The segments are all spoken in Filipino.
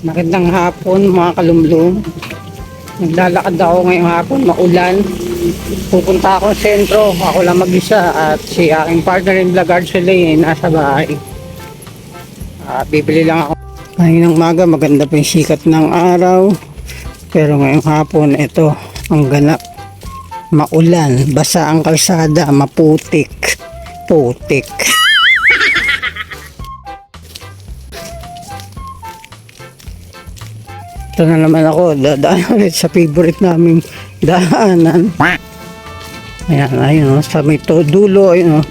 Magandang hapon mga kalumlum. Naglalakad ako ngayong hapon, maulan. Pupunta ako sa sentro, ako lang mag-isa at si aking partner in vlog Arcely nasa bahay. Ah, bibili lang ako. Ngayon ng maga, maganda pa yung sikat ng araw. Pero ngayong hapon, ito, ang ganap. Maulan, basa ang kalsada, maputik. Putik. Ito na naman ako, dadaan ulit sa favorite naming daanan. Ayan, ayun o, sa may to, dulo, ayun o.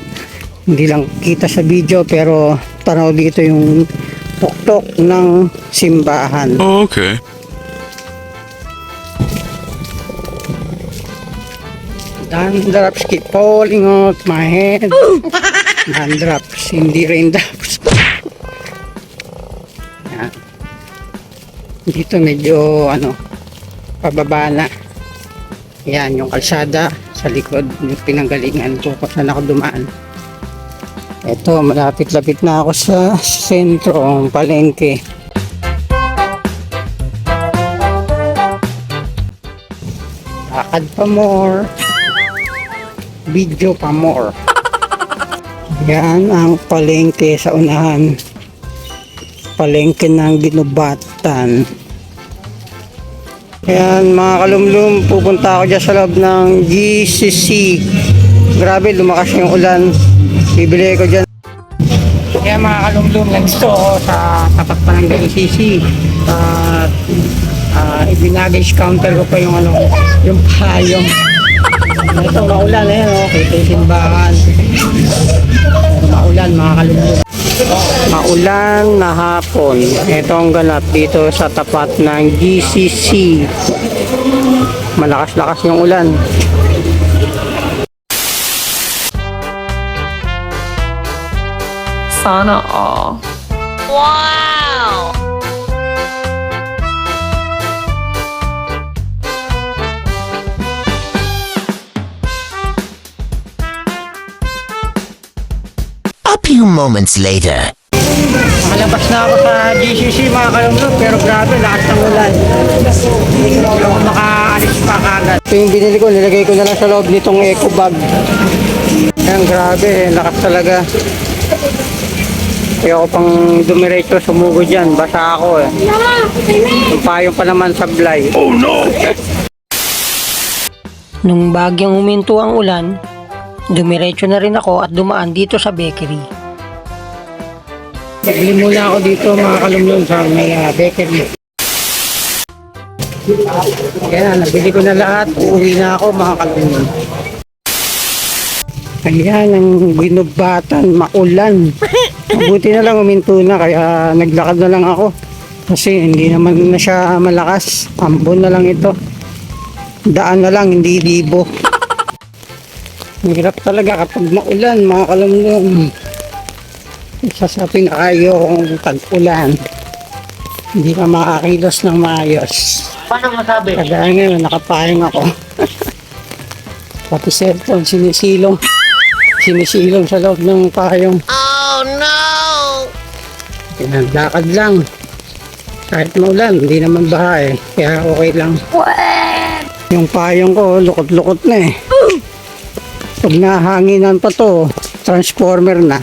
Hindi lang kita sa video pero tanaw dito yung tuktok ng simbahan. Oh, okay. Dandrups keep falling out my head. Dandrups, hindi raindrops. Dito medyo ano, pababa na. Yan, yung kalsada sa likod, yung pinanggalingan ko kung saan ako dumaan. Ito, malapit-lapit na ako sa sentro, ang palengke. Lakad pa more. Video pa more. Yan ang palengke sa unahan. Palengke ng ginubatan. Yan mga kalumlum, pupunta ako dyan sa loob ng GCC. Grabe, lumakas yung ulan. Bibili ko dyan. Kaya mga kalumlum, nandito ako sa tapat pa ng GCC. At uh, ibinagage counter ko pa yung ano, yung payong. Ito, maulan eh, no? Kita yung simbahan. Maulan, mga kalumlum. Maulan na hapon. Ito ang ganap dito sa tapat ng GCC. Malakas-lakas yung ulan. Sana all. Wow! Few moments later. Malabas na ako sa GCC mga kalumlum pero grabe, lakas ng ulan. Hindi ako makaalis pa kagad. Ito yung binili ko, nilagay ko na lang sa loob nitong eco bag. Ayan, grabe, lakas talaga. Kaya ako pang dumiretso sumugo dyan, basa ako eh. Yung payong pa naman sablay. Oh no! Nung bagyang huminto ang ulan, dumiretso na rin ako at dumaan dito sa bakery. Bili muna ako dito mga kalumlum sa may ah, bakery. Kaya nabili ko na lahat. Uuwi na ako mga kalumlum. Ayan ang binubatan, maulan. Mabuti na lang uminto na kaya naglakad na lang ako. Kasi hindi naman na siya malakas. Ambon na lang ito. Daan na lang, hindi libo. Hirap talaga kapag maulan mga kalumlum. Isa sa pinakayong tag-ulan. Hindi ka makakilos ng maayos. Paano masabi? Kagaya ngayon, nakapayong ako. Pati cellphone, sinisilong. Sinisilong sa loob ng payong. Oh no! Pinagdakad lang. Kahit maulan, hindi naman baha eh. Kaya okay lang. Yung payong ko, lukot-lukot na eh. Pag nahanginan pa to, transformer na.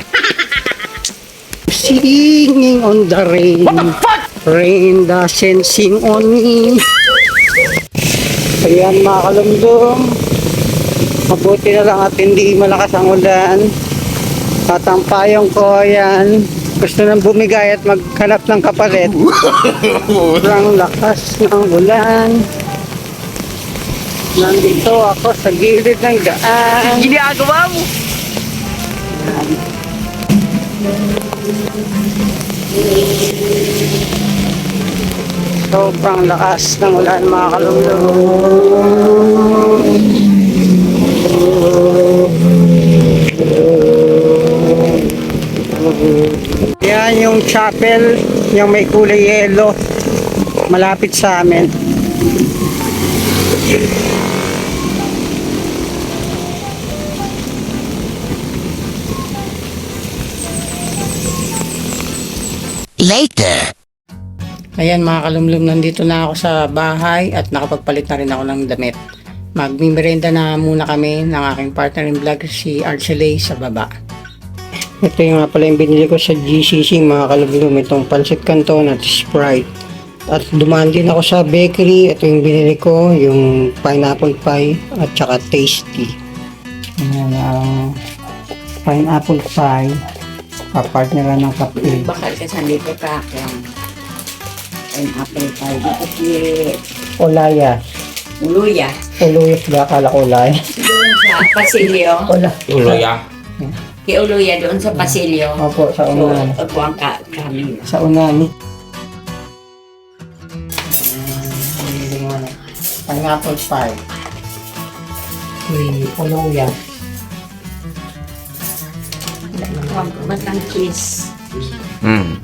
Singing on the rain. What the fuck? Rain doesn't sing on me. Ayan mga kalumdum. Mabuti na lang at hindi malakas ang ulan. At ang payong ko, ayan, gusto nang bumigay at maghanap ng kapalit. Sobrang lakas ng ulan. Nandito ako sa gilid ng daan. Ginagawa mo? Sobrang lakas ng ulan mga kalumlum. Yan yung chapel, yung may kulay yellow, malapit sa amin. Ayan mga kalumlum, nandito na ako sa bahay at nakapagpalit na rin ako ng damit. Magmimerenda na muna kami ng aking partner in vlog si Arcelay sa baba. Ito yung nga pala yung binili ko sa GCC mga kalumlum, itong pancit canton at Sprite. At dumaan din ako sa bakery, ito yung binili ko, yung pineapple pie at saka tasty. Ayan ang pineapple pie, kapartner ng kape. Bakal ka sa dito ka kung ang apple pie dito si Olaya. Uluya. Uluyos ba? Akala ko olaya. Doon sa Pasilyo. Ola. Kay Uluya doon sa Pasilyo. Opo, sa So, unahan. ako ang ka kami. Sa unani. Pineapple pie. Uy, uluya. Batang cheese. Hmm.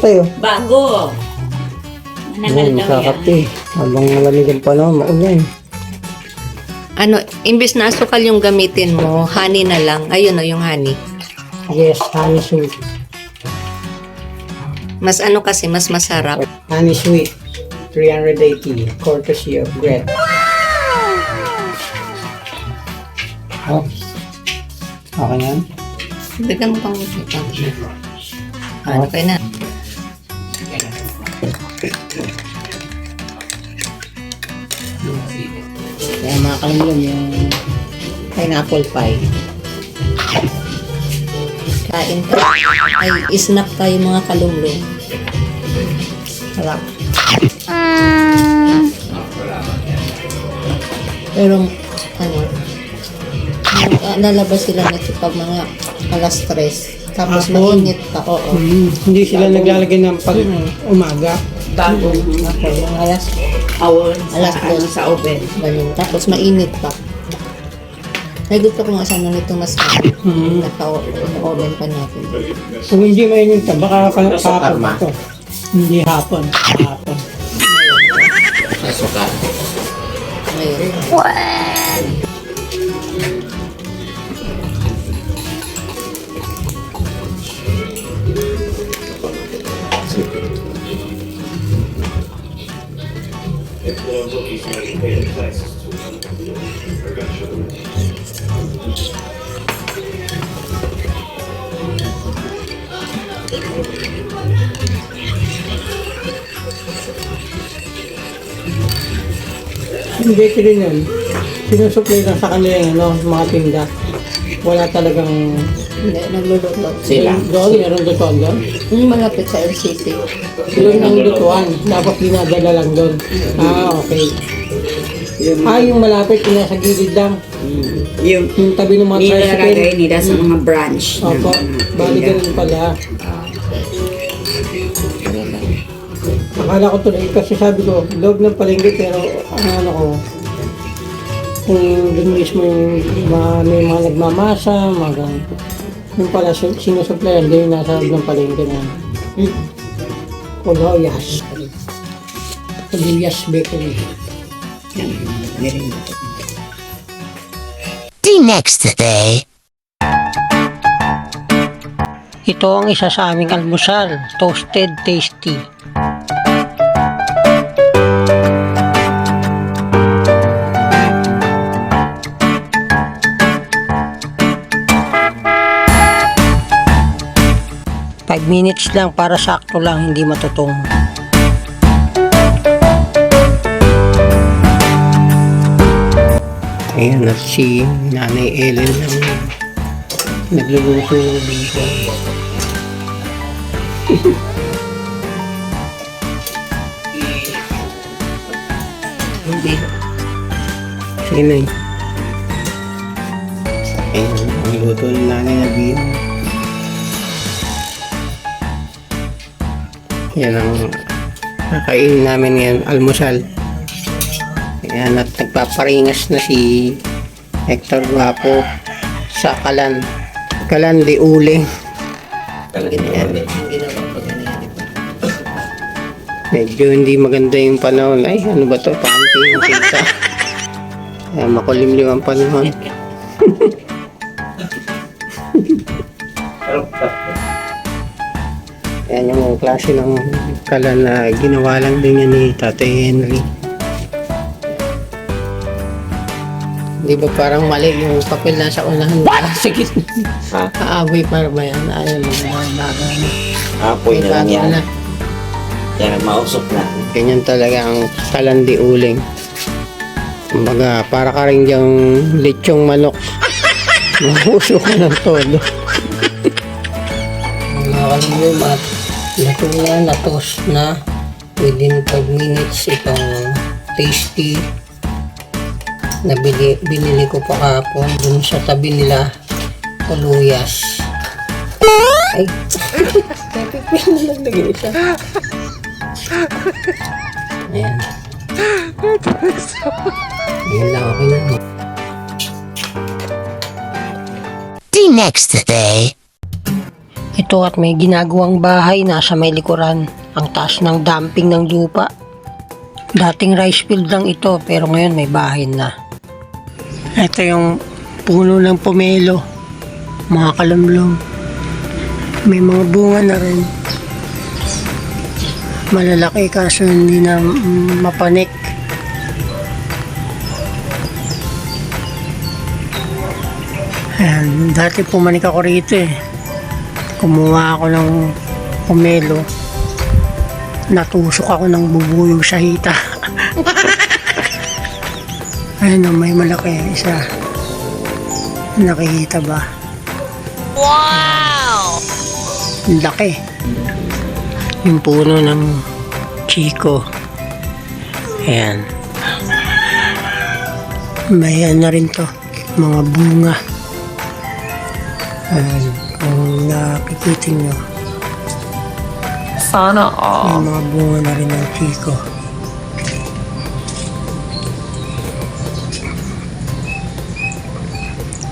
Tayo. Bago. Managal Ayan, daw yan. kakape. Habang malamig ang panahon, maulan. Ano, imbes na asukal yung gamitin mo, honey na lang. Ayun o, yung honey. Yes, honey sweet. Mas ano kasi, mas masarap. Honey sweet. 380. Courtesy of Gret. Oh. Okay yan? Bigyan mo pang ito. Ano kayo na? Kaya mga kalulong yung pineapple pie. Kain ka. Ay, snack tayo mga kalumlong. Sarap. Pero, ano, ah, lalabas sila nito pag mga alas tres. Tapos Hapon. mainit pa. Oo. Mm, hindi sila naglalagay ng pag umaga. Bago. Ako, yung alas, Awon Alas sa, ano, dos. sa oven. ganun. Tapos mainit pa. Ay, gusto ko nga sana nito mas Mm. naka-oven pa natin. Kung hindi mainit ka, baka ka- hapon ito. Hindi hapon. Hapon. Ngayon. Yung bakery nun, sinusupply lang sa kanila yung ano, mga tinda. Wala talagang... Hindi, nagluluto. Sila? Doon, meron doon doon. Yung malapit sa LCC. Doon ang lutuan. Tapos dinadala lang doon. Ah, okay. Ah, yung malapit, yung nasa gilid lang. Yung Yung tabi ng mga nilalagay tricycle. nila sa mga branch. Opo, bali ganun pala. Akala ko tuloy, kasi sabi ko, loob ng palengke, pero ang ano ko, kung doon mismo yung mga, may mga nagmamasa, mga ganun. Yung pala, sin- sinusuplayan, doon yung nasa loob ng palengke na. Hmm. Oloyas. Oloyas Bakery. The next day. Ito ang isa sa aming almusal, toasted tasty. Five minutes lang para sakto lang, hindi matutong. Ayan at si Nanay Ellen ang nagluluto ng bacon. Hindi. Sige na Ayun, ang luto ng nanay na bihon. Yan ang kakainin namin ngayon, almusal. Ayan, at nagpaparingas na si Hector Guapo sa Kalan. Kalan de Ule. Medyo hindi maganda yung panahon. Ay, ano ba to? Panty yung kita. Ay, makulimlim ang panahon. Yan yung klase ng kalan na ginawa lang din yan ni Tatay Henry. Di ba parang mali yung papel na sa unahan na sa gitna? Ha? Aaboy para ba yan? Ayaw mo na bago na. Apoy na lang yan. na. Yan, mausok na. Ganyan talaga ang kalandi uling. Kumbaga, para ka rin diyang lechong manok. Mahuso ka ng todo. Mga kalingom at luto na, natos na. Within 5 minutes itong tasty na bili, binili ko pa kahapon dun sa tabi nila kuluyas. Ay, napipin na lang lagi isa. Ayan. Ayan lang yun. The next day. Ito at may ginagawang bahay nasa may likuran. Ang taas ng dumping ng lupa. Dating rice field lang ito pero ngayon may bahay na. Ito yung puno ng pomelo. Mga kalamlong. May mga bunga na rin. Malalaki kaso hindi na mapanik. Ayan, dati pumanik ako rito eh kumuha ako ng pomelo natusok ako ng bubuyog sa hita ayun o may malaki isa. Nakikita ba? Wow! Laki. Yung puno ng chiko ayan. May ano rin to mga bunga. Ayan kung nakikita nyo. Sana all. May mga bunga na rin ng chiko.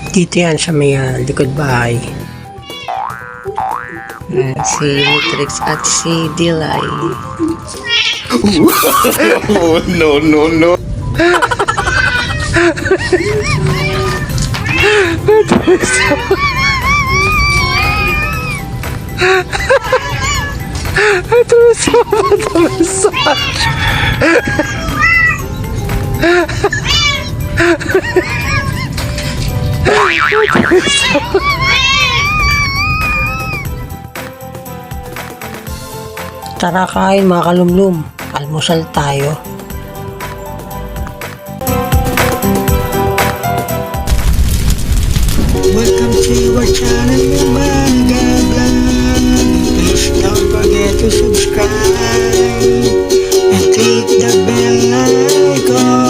Dito yan sa may ah, likod bahay. Si Matrix at si Dilay. Oh, no, no, no. Tara kain mga kalumlum. Almusal tayo. Welcome to our channel, Umaga Vlog. Please don't forget to subscribe and click the bell icon.